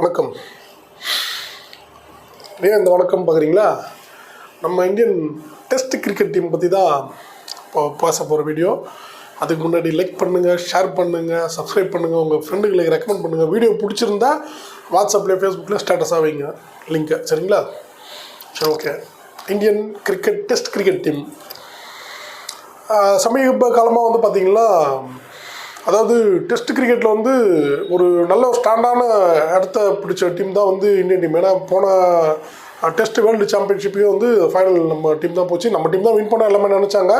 வணக்கம். ஏன் இந்த வணக்கம் பார்க்குறீங்களா? நம்ம இந்தியன் டெஸ்ட் கிரிக்கெட் டீம் பற்றி தான் இப்போ பேச போகிற வீடியோ. அதுக்கு முன்னாடி லைக் பண்ணுங்கள் ஷேர் பண்ணுங்கள் சப்ஸ்கிரைப் பண்ணுங்கள் உங்கள் ஃப்ரெண்டுகளுக்கு ரெக்கமெண்ட் பண்ணுங்கள் வீடியோ பிடிச்சிருந்தா வாட்ஸ்அப்பில் ஃபேஸ்புக்கில் ஸ்டேட்டஸாக வைங்க. லிங்க்கை சரிங்களா? சரி okay Indian cricket test cricket team. சமீப காலமாக வந்து பார்த்திங்கன்னா அதாவது டெஸ்ட் கிரிக்கெட்டில் வந்து ஒரு நல்ல ஒரு ஸ்டாண்டான இடத்த பிடிச்ச டீம் தான் வந்து இந்தியன் டீம் ஏன்னா போன டெஸ்ட் வேர்ல்டு சாம்பியன்ஷிப்பையும் வந்து ஃபைனல் நம்ம டீம் தான் போச்சு. நம்ம டீம் தான் வின் பண்ண எல்லாமே நினச்சாங்க.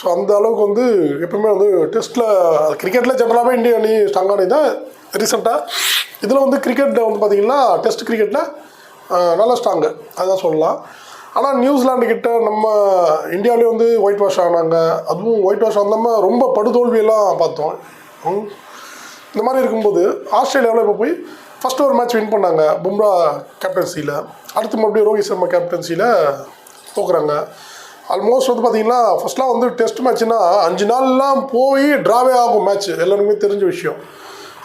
ஸோ அந்த அளவுக்கு வந்து எப்பவுமே வந்து டெஸ்ட்டில் கிரிக்கெட்டில் ஜென்ரலாகவே இந்திய அணி ஸ்ட்ராங்கான தான் ரீசெண்டாக இதில் வந்து கிரிக்கெட்டில் வந்து பார்த்திங்கன்னா டெஸ்ட் கிரிக்கெட்டில் நல்ல ஸ்ட்ராங்கு அதான் சொல்லலாம். ஆனால் நியூசிலாண்டு கிட்ட நம்ம இந்தியாவிலே வந்து ஒயிட் வாஷ் ஆனாங்க. அதுவும் ஒயிட் வாஷ் ஆகாமல் ரொம்ப படுதோல்வியெல்லாம் பார்த்தோம். ம். இந்த மாதிரி இருக்கும்போது ஆஸ்திரேலியாவில் இப்போ போய் ஃபஸ்ட்டு ஒரு மேட்ச் வின் பண்ணாங்க பும்ரா கேப்டன்சியில் அடுத்து மறுபடியும் ரோஹித் சர்மா கேப்டன்சியில் தோக்குறாங்க. ஆல்மோஸ்ட் வந்து பார்த்தீங்கன்னா ஃபஸ்ட்லாம் வந்து டெஸ்ட் மேட்ச்னா அஞ்சு நாள்லாம் போய் ட்ராவே ஆகும் மேட்ச் எல்லாருக்குமே தெரிஞ்ச விஷயம்.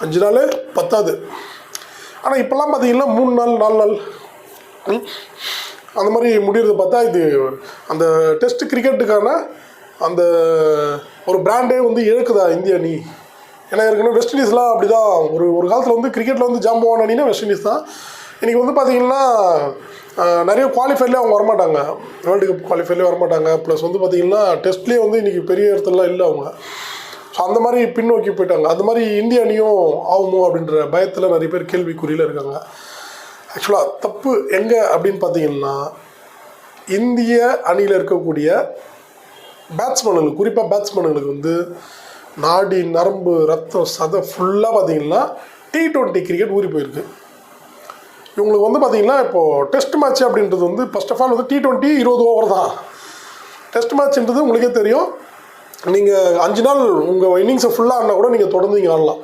அஞ்சு நாள் பத்தாது. ஆனால் இப்போல்லாம் பார்த்தீங்கன்னா மூணு நாள் நாலு நாள். ம், அந்த மாதிரி முடியறத பார்த்தா இது அந்த டெஸ்ட் கிரிக்கெட்டுக்கான அந்த ஒரு பிராண்டே வந்து இழக்குதா இந்திய அணி? ஏன்னா ஏற்கனவே வெஸ்ட் இண்டீஸ்லாம் அப்படி தான் ஒரு ஒரு காலத்தில் வந்து கிரிக்கெட்டில் வந்து ஜாம்பவான் அணினா வெஸ்ட் இண்டீஸ் தான். இன்றைக்கி வந்து பார்த்தீங்கன்னா நிறைய குவாலிஃபைர்லேயே அவங்க வரமாட்டாங்க. வேர்ல்டு கப் குவாலிஃபைர்லேயே வரமாட்டாங்க. ப்ளஸ் வந்து பார்த்தீங்கன்னா டெஸ்ட்லேயே வந்து இன்றைக்கி பெரிய இடத்துலலாம் இல்லை அவங்க. ஸோ அந்த மாதிரி பின்னோக்கி போயிட்டாங்க. அந்த மாதிரி இந்திய அணியும் ஆகுமோ அப்படின்ற பயத்தில் நிறைய பேர் கேள்விக்குறியில் இருக்காங்க. ஆக்சுவலாக தப்பு எங்கே அப்படின்னு பார்த்தீங்கன்னா இந்திய அணியில் இருக்கக்கூடிய பேட்ஸ்மேனுங்களுக்கு குறிப்பாக பேட்ஸ்மேனுங்களுக்கு வந்து நாடி நரம்பு ரத்தம் சதை ஃபுல்லாக பார்த்தீங்கன்னா டி ட்வெண்ட்டி கிரிக்கெட் ஊறி போயிருக்கு. இவங்களுக்கு வந்து பார்த்தீங்கன்னா இப்போது டெஸ்ட் மேட்ச் அப்படின்றது வந்து ஃபஸ்ட் ஆஃப் ஆல் வந்து டி ட்வெண்ட்டி இருபது ஓவர் தான். டெஸ்ட் மேட்ச்ன்றது உங்களுக்கே தெரியும். நீங்கள் அஞ்சு நாள் உங்கள் இன்னிங்ஸை ஃபுல்லாக ஆடினா கூட நீங்கள் தொடர்ந்து நீங்கள் ஆடலாம்.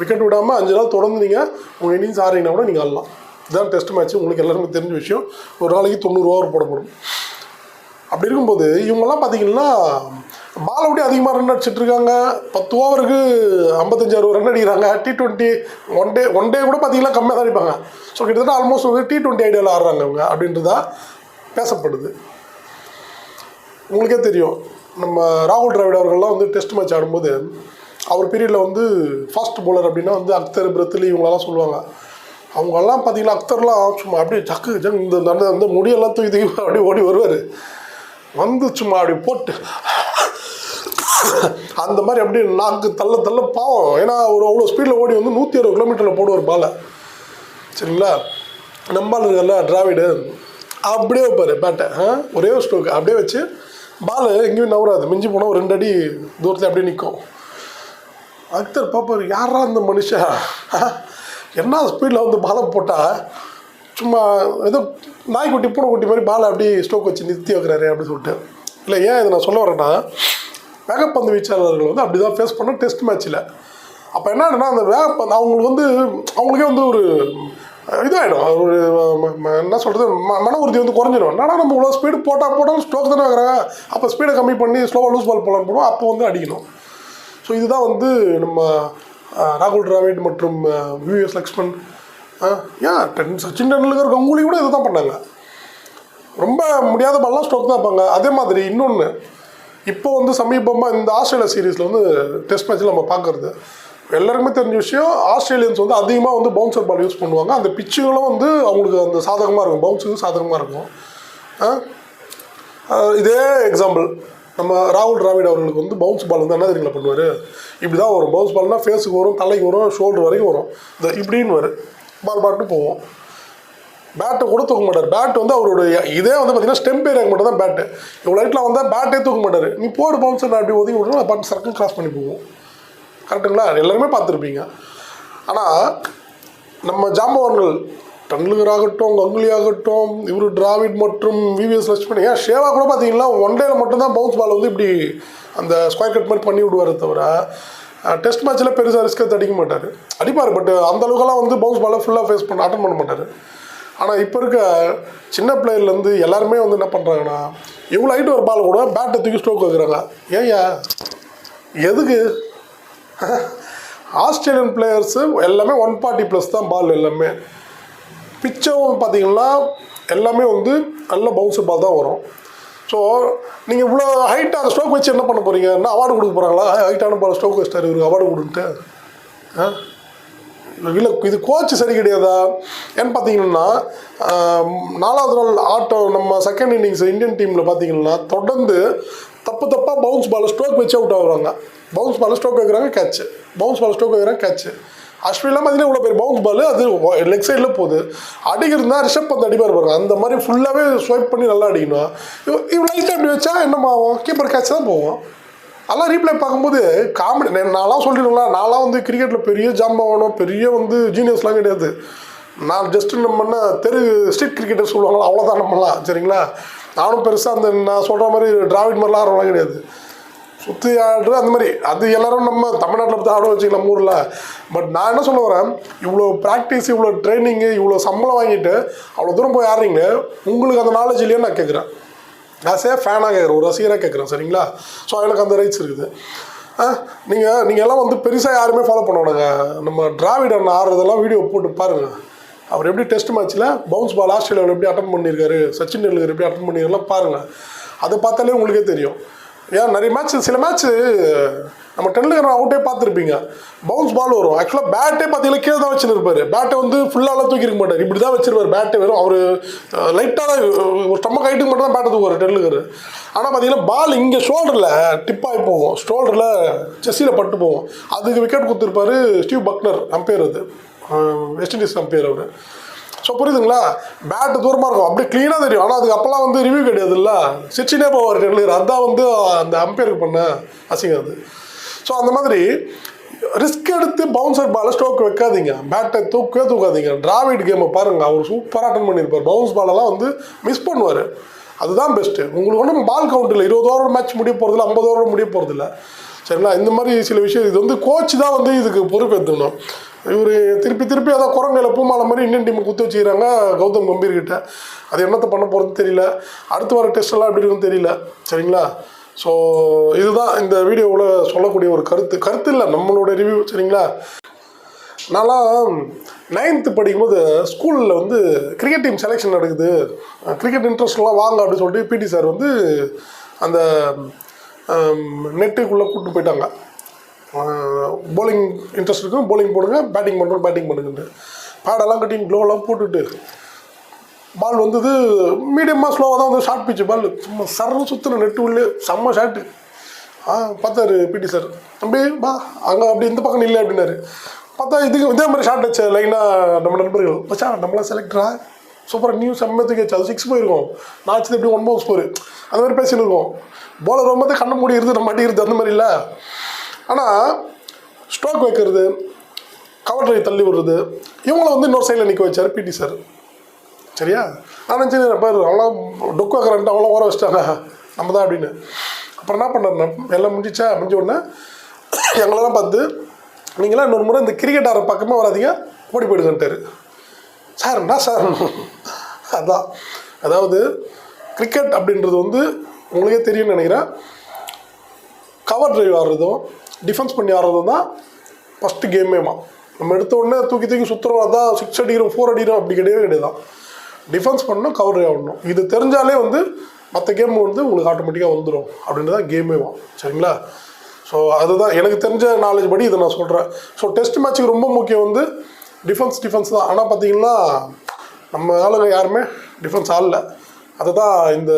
விக்கெட் விடாமல் அஞ்சு நாள் தொடர்ந்து நீங்கள் உங்கள் இன்னிங்ஸ் ஆடுறீங்கன்னா கூட நீங்கள் ஆடலாம். இதுதான் டெஸ்ட் மேட்ச் உங்களுக்கு எல்லாருமே தெரிஞ்ச விஷயம். ஒரு நாளைக்கு தொண்ணூறு ஓவர் போடப்படும் அப்படி இருக்கும்போது இவங்கெல்லாம் பார்த்தீங்கன்னா பால் அப்படி அதிகமாக ரன் அடிச்சிட்டு இருக்காங்க. பத்து ஓவருக்கு ஐம்பத்தஞ்சு ரன் அடிக்கிறாங்க. T twenty one day one day கூட பார்த்தீங்கன்னா கம்மியாக தான் அடிப்பாங்க. ஸோ கிட்டத்தட்ட ஆல்மோஸ்ட் வந்து டி டுவெண்ட்டி ஐடியாவில் ஆடுறாங்க அவங்க அப்படின்றதா பேசப்படுது. உங்களுக்கே தெரியும். நம்ம ராகுல் டிராவிட் அவர்கள்லாம் வந்து டெஸ்ட் மேட்ச் ஆடும்போது அவர் பீரியடில் வந்து ஃபாஸ்ட் போலர் அப்படின்னா வந்து அக்தர் பிரத்லி இவங்களெல்லாம் சொல்லுவாங்க. அவங்கெல்லாம் பார்த்தீங்கன்னா அக்தர்லாம் சும்மா அப்படியே ஜக்கு ஜக் இந்த நடந்த அந்த முடியெல்லாம் தூக்கி தூக்கி அப்படியே ஓடி வருவார். வந்து சும்மா அப்படி போட்டு அந்த மாதிரி அப்படியே நாக்கு தள்ள தள்ள பாவம். ஏன்னா ஒரு அவ்வளோ ஸ்பீடில் ஓடி வந்து நூற்றி அறுபது கிலோமீட்டரில் போடுவார் பாலை. சரிங்களா? நம்மால் இருக்கல டிராவிடு அப்படியே வைப்பார் பேட்டை. ஆ? ஒரே ஒரு ஸ்ட்ரோக் அப்படியே வச்சு பால் எங்கேயும் நவராது மிஞ்சி போனால் ஒரு ரெண்டு அடி தூரத்தில் அப்படியே நிற்கும் அக்தர் பார்ப்பார் யாரா அந்த மனுஷன்? என்ன ஸ்பீடில் வந்து பாலை போட்டால் சும்மா ஏதோ நாய்க்குட்டி பூனைக்குட்டி மாதிரி பாலை அப்படியே ஸ்டோக் வச்சு நிறுத்தி வைக்கிறாரு அப்படின்னு சொல்லிட்டு. இல்லை ஏன் இதை நான் சொல்ல வரேன்னா வேகப்பந்து வீச்சாளர்கள் வந்து அப்படி தான் ஃபேஸ் பண்ண டெஸ்ட் மேட்ச்சில் அப்போ என்னன்னா அந்த வேகப்பந்து அவங்களுக்கு வந்து அவங்களுக்கே வந்து ஒரு இதாகிடும் ஒரு என்ன சொல்கிறது ம மன உறுதி வந்து குறைஞ்சிடும் ஆனால் நம்ம இவ்வளோ ஸ்பீடு போட்டால் போட்டாலும் ஸ்ட்ரோக் தானே வைக்கிறாங்க? அப்போ ஸ்பீடை கம்மி பண்ணி ஸ்லோவாக லூஸ் பால் போடலான்னு போடுவோம் அப்போ வந்து அடிக்கணும். ஸோ இதுதான் வந்து நம்ம ராகுல் டிராவிட் மற்றும் விஎஸ் லக்ஷ்மண். ஆ ஏன் டென் சச்சின் டெண்டுல்கர் கங்குலி கூட இதை தான் பண்ணாங்க. ரொம்ப முடியாத பால்லாம் ஸ்ட்ரோக் தான் வைப்பாங்க. அதே மாதிரி இன்னொன்று இப்போ வந்து சமீபமாக இந்த ஆஸ்திரேலியா சீரீஸில் வந்து டெஸ்ட் மேட்ச்சில் நம்ம பார்க்குறது. எல்லாருக்குமே தெரிஞ்ச விஷயம் ஆஸ்திரேலியன்ஸ் வந்து அதிகமாக வந்து பவுன்சர் பால் யூஸ் பண்ணுவாங்க. அந்த பிச்சுகளும் வந்து அவங்களுக்கு அந்த சாதகமாக இருக்கும். பவுன்ஸுக்கு சாதகமாக இருக்கும். ஆ? இதே எக்ஸாம்பிள் நம்ம ராகுல் டிராவிட் அவர்களுக்கு வந்து பவுன்ஸ் பால் வந்து என்ன தெரியுங்களா பண்ணுவார்? இப்படி தான் வரும் பவுன்ஸ் பால்னால் ஃபேஸுக்கு வரும் தலைக்கு வரும் ஷோல்டர் வரைக்கும் வரும். இந்த இப்படின்னு வரும் பால் பாட்டு போவோம் பேட்டை கூட தூக்க மாட்டார். பேட் வந்து அவருடைய இதே வந்து பார்த்தீங்கன்னா ஸ்டெம்ப் ஏரியாக்கு மட்டும் தான் பேட்டு இவ்வளோ லைட்டில் வந்தால் பேட்டே தூக்க மாட்டார். நீ போடு பவுன்ஸ் நான் அப்படி ஒதுங்கி விட்றோம் பாட்டு சரக்கு கிராஸ் பண்ணி போவோம். கரெக்டுங்களா எல்லாருமே பார்த்துருப்பீங்க. ஆனால் நம்ம ஜாம்பவான்கள் டன்லுகர் ஆகட்டும் கங்குலி ஆகட்டும் இவர் டிராவிட் மற்றும் விவிஎஸ் லட்சுமணி. ஏன் ஷேவா கூட பார்த்தீங்கன்னா ஒன் டேல மட்டும்தான் பவுன்ஸ் பால் வந்து இப்படி அந்த ஸ்கொயர் கட் மாதிரி பண்ணி விடுவார் தவிர டெஸ்ட் மேட்ச்சில் பெருசாக ரிஸ்க் எடுத்து அடிக்க மாட்டார். அடிப்பார் பட் அந்த அளவுக்குலாம் வந்து பவுன்ஸ் பாலை ஃபுல்லாக ஃபேஸ் பண்ண அட்டன் பண்ண மாட்டார். ஆனால் இப்போ இருக்க சின்ன பிளேயர்லேருந்து எல்லாருமே வந்து என்ன பண்ணுறாங்கன்னா இவ்வளோ ஹைட் ஒரு பால் கூட பேட்டை தூக்கி ஸ்ட்ரோக் வைக்கிறாங்க. ஏயா எதுக்கு? ஆஸ்திரேலியன் பிளேயர்ஸு எல்லாமே ஒன் ஃபார்ட்டி ப்ளஸ் தான் பால் எல்லாமே. பிச்சும் பார்த்தீங்கன்னா எல்லாமே வந்து நல்ல பவுன்சர் பால் தான் வரும். ஸோ நீங்கள் இவ்வளோ ஹைட்டாக அந்த ஸ்ட்ரோக் வச்சு என்ன பண்ண போகிறீங்க என்ன அவார்டு கொடுக்க போகிறாங்களா ஹைட்டான பால் ஸ்ட்ரோக் வச்சிட்டாரு இவருக்கு அவார்டு கொடுன்ட்டு. ஆ? இல்லை இது கோச் சரி கிடையாதா? ஏன்னு பார்த்தீங்கன்னா நாலாவது நாள் ஆட்டம் நம்ம செகண்ட் இன்னிங்ஸ் இந்தியன் டீமில் பார்த்தீங்கன்னா தொடர்ந்து தப்பு தப்பாக பவுன்ஸ் பால் ஸ்ட்ரோக் வச்சு அவுட் ஆகுறாங்க. பவுன்ஸ் பால் ஸ்ட்ரோக் வைக்கிறாங்க கேட்ச் பவுன்ஸ் பால் ஸ்ட்ரோக் வைக்கிறாங்க கேட்ச்சு அஸ்வின்லாம் பார்த்தீங்கன்னா இவ்வளோ பேர் பவுன்ஸ் பால் அது லெக் சைடில் போகுது. அடிக்கிறதுனா ரிஷப் பந்து அடிப்பார் பாருங்க. அந்த மாதிரி ஃபுல்லாகவே ஸ்வைப் பண்ணி நல்லா அடிக்கணும். இவ்வளோ லைட்டாக அப்படி வச்சா என்னம்மா ஆகும்? கீப்பர் கேட்ச் தான் போவோம் அதெல்லாம் ரீப்ளே பார்க்கும்போது காமெடி நான்லாம் சொல்லிடுங்களா நான்லாம் வந்து கிரிக்கெட்டில் பெரிய ஜாம்பவானம் பெரிய வந்து ஜீனியஸ்லாம் கிடையாது. நான் ஜஸ்ட் நம்ம தெரு ஸ்ட்ரீட் கிரிக்கெட்டர் சொல்லுவாங்களா அவ்வளோதான் நம்மலாம் சரிங்களா? நானும் பெருசாக அந்த நான் சொல்கிற மாதிரி டிராவிட் மாதிரிலாம் ஆர்வம்லாம் கிடையாது. சுற்றி ஆடுறது அந்த மாதிரி. அது எல்லாரும் நம்ம தமிழ்நாட்டில் பற்றி ஆட வச்சுக்கலாம் ஊரில். பட் நான் என்ன சொல்ல வரேன் இவ்வளோ ப்ராக்டிஸ் இவ்வளோ ட்ரைனிங்கு இவ்வளோ சம்பளம் வாங்கிட்டு அவ்வளோ தூரம் போய் ஆடுறீங்க உங்களுக்கு அந்த நாலேஜ் இல்லையான்னு நான் கேட்குறேன் ஆசையாக ஃபேனாக கேட்குறேன் ஒரு ரசிகராக கேட்குறேன் சரிங்களா? ஸோ எனக்கு அந்த ரைட்ஸ் இருக்குது. நீங்கள் நீங்கள் எல்லாம் வந்து பெருசாக யாருமே ஃபாலோ பண்ணுவானுங்க நம்ம நம்ம அண்ணன் ஆடுறதெல்லாம் வீடியோ போட்டு பாருங்கள் அவர் எப்படி டெஸ்ட் மேட்ச்சில் பவுன்ஸ் பால் ஆஸ்திரேலியாவில் எப்படி அட்டன் பண்ணியிருக்காரு சச்சின் டெண்டுல்கர் எப்படி அட்டன் பண்ணியிருக்கலாம் பாருங்கள் அதை பார்த்தாலே உங்களுக்கே தெரியும். ஏன் நிறைய மேட்ச் சில மேட்ச்சு நம்ம டெண்டுல்கர் அவுட்டே பார்த்துருப்பீங்க. பவுன்ஸ் பால் வரும். ஆக்சுவலாக பேட்டே பார்த்தீங்கன்னா கீழே தான் வச்சுருப்பாரு. பேட்டை வந்து ஃபுல்லாலாம் தூக்கி இருக்க மாட்டார். இப்படி தான் வச்சிருப்பார் பேட்டை வெறும் அவர் லைட்டாக தான் ஒரு ஸ்டம்மக் ஹைட்டுக்கு மட்டும் தான் பேட்டை தூக்குவார் டெண்டுல்கர் ஆனால் பார்த்தீங்கன்னா பால் இங்கே ஷோல்டரில் டிப்பாகி போகும். ஷோல்டரில் செஸ்ஸியில் பட்டு போகும். அதுக்கு விக்கெட் கொடுத்துருப்பாரு ஸ்டீவ் பக்னர். அம்பையர் அது. வெஸ்ட் இண்டீஸ் அம்பையர் அவர். ஸோ புரியுதுங்களா? பேட்டு தூரமாக இருக்கும். அப்படியே க்ளீனாக தெரியும். ஆனால் அதுக்கு அப்போல்லாம் வந்து ரிவ்யூ கிடையாதுல்ல? சிச்சினே போவார் டெண்டுல்கர் அதான் வந்து அந்த அம்பையருக்கு பண்ண அசிங்கம் அது. ஸோ அந்த மாதிரி ரிஸ்க் எடுத்து பவுன்சர் பாலை ஸ்ட்ரோக் வைக்காதீங்க. பேட்டை தூக்கவே தூக்காதீங்க. டிராவிட் கேமை பாருங்கள் அவர் சூப்பராக அட்டன் பண்ணியிருப்பார். பவுன்ஸ் பாலெல்லாம் வந்து மிஸ் பண்ணுவார். அதுதான் பெஸ்ட்டு உங்களுக்கு ஒன்றும் பால் கவுண்ட் இல்லை. இருபது ஓவர் மேட்ச் முடிய போகிறதில்ல ஐம்பது ஓவர் முடிய போகிறதில்ல சரிங்களா? இந்த மாதிரி சில விஷயம் இது வந்து கோச் தான் வந்து இதுக்கு பொறுப்பேற்றணும் இவர் திருப்பி திருப்பி அதான் குரங்கையில் பூமாலை மாதிரி இந்தியன் டீமை குத்து வச்சுக்கிறாங்க கௌதம் கம்பீர் கிட்ட. அது என்னத்தை பண்ண போகிறதுன்னு தெரியல. அடுத்து வர டெஸ்ட்லாம் எப்படி இருக்குன்னு தெரியல. சரிங்களா? ஸோ இதுதான் இந்த வீடியோவில் சொல்லக்கூடிய ஒரு கருத்து. கருத்து இல்லை நம்மளோட ரிவ்யூ சரிங்களா? நான்லாம் நைன்த்து படிக்கும்போது ஸ்கூலில் வந்து கிரிக்கெட் டீம் செலெக்ஷன் நடக்குது. கிரிக்கெட் இன்ட்ரெஸ்ட்லாம் வாங்க அப்படின்னு சொல்லிட்டு பிடி சார் வந்து அந்த நெட்டுக்குள்ளே கூப்பிட்டு போயிட்டாங்க. போலிங் இன்ட்ரெஸ்ட் இருக்கும் போலிங் போடுங்க பேட்டிங் பண்ணுறோம் பேட்டிங் பண்ணுங்கன்ட்டு. பேடெல்லாம் கட்டிங் க்ளோவெல்லாம் போட்டுட்டு. பால் வந்தது மீடியமாக ஸ்லோவாக தான் வந்து ஷார்ட் பிச்சு பால் சும்மா சரணம் சுற்றுன நெட்டு உள்ளே செம்ம ஷார்ட்டு ஆ பார்த்தாரு பிடி சார் தம்பி பா அங்கே அப்படி இந்த பக்கம் இல்லை அப்படின்னாரு. பார்த்தா இதுக்கு இதே மாதிரி ஷார்ட் வச்சு லைனாக நம்ம நண்பர்கள். வச்சா நம்மளாம் செலக்டரா சூப்பராக நியூ செம்மத்துக்கு வச்சு அது சிக்ஸ் போயிருக்கோம் நான் எப்படி ஒன் பவுன்ஸ் போரு அந்த மாதிரி பேசின்னு இருக்கோம். போலர் ரொம்ப கண்ணை மூடி இருந்து நம்ம மாட்டிக்கிறது அந்த மாதிரி இல்லை. ஆனால் ஸ்ட்ரோக் வைக்கிறது கவர் ட்ரைவ் தள்ளி விடுறது இவங்கள வந்து இன்னொரு சைடில் நிற்க வச்சார் பிடி சார் சரியா? நான் சரி பாரு அவ்வளோ டொக்கு வைக்கிறான்ட்டு அவ்வளோ ஓர வச்சிட்டாங்க. நம்ம தான் அப்படின்னு. அப்புறம் என்ன பண்ணுறேன் எல்லாம் முடிஞ்சிச்சா? முடிஞ்ச உடனே எங்களெல்லாம் பார்த்து நீங்களாம் இன்னொரு முறை இந்த கிரிக்கெட் ஆடுற பக்கமாக வராதிங்க. ஓடி போயிடுங்கன்ட்டு சார் என்ன சார்? அதான். அதாவது கிரிக்கெட் அப்படின்றது வந்து உங்களுக்கே தெரியும்னு நினைக்கிறேன். கவர் டிரைவ் ஆடுறதும் டிஃபென்ஸ் பண்ணி ஆடுறதும் தான் ஃபஸ்ட்டு கேமேமா நம்ம எடுத்த உடனே தூக்கி தூக்கி சுற்றுறோம் அதான் சிக்ஸ் அடிக்கிறோம் ஃபோர் அடிக்கிறோம் அப்படி கிடையவே கிடையாது டிஃபென்ஸ் பண்ணணும் கவர் டிரைவ் ஆடணும். இது தெரிஞ்சாலே வந்து மற்ற கேம் வந்து உங்களுக்கு ஆட்டோமேட்டிக்காக வந்துடும் அப்படின்றது தான் கேமேமா சரிங்களா? ஸோ அதுதான். எனக்கு தெரிஞ்ச நாலேஜ் படி இதை நான் சொல்கிறேன் ஸோ டெஸ்ட் மேட்ச்சுக்கு ரொம்ப முக்கியம் வந்து டிஃபென்ஸ் டிஃபென்ஸ் தான். ஆனால் பார்த்தீங்கன்னா நம்ம ஆளுங்க யாருமே டிஃபென்ஸ் ஆடல அதை தான் இந்த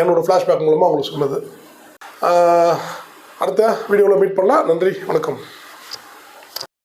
என்னோடய ஃப்ளாஷ்பேக் மூலமாக உங்களுக்கு சொன்னது. அடுத்த வீடியோவில் மீட் பண்ணலாம். நன்றி வணக்கம்.